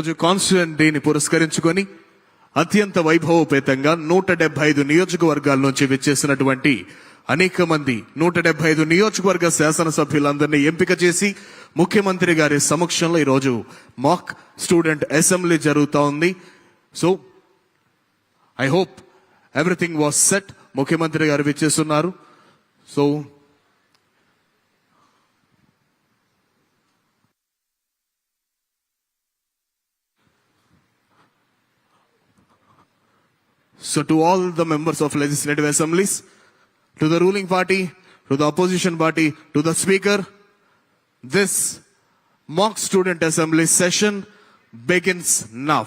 రోజు కాన్స్టిట్యూంట్ డేని పురస్కరించుకొని అత్యంత వైభవోపేతంగా నూట డెబ్బై ఐదు నియోజకవర్గాల నుంచి విచ్చేసినటువంటి అనేక మంది నూట డెబ్బై ఐదు నియోజకవర్గ శాసనసభ్యులందరినీ ఎంపిక చేసి ముఖ్యమంత్రి గారి సమక్షంలో ఈరోజు మాక్ స్టూడెంట్ అసెంబ్లీ జరుగుతూ ఉంది. So I hope everything was set ముఖ్యమంత్రి గారు విచ్చేస్తున్నారు. So So to all the members of legislative assemblies, to the ruling party, to the opposition party, to the speaker, this mock student assembly session begins now.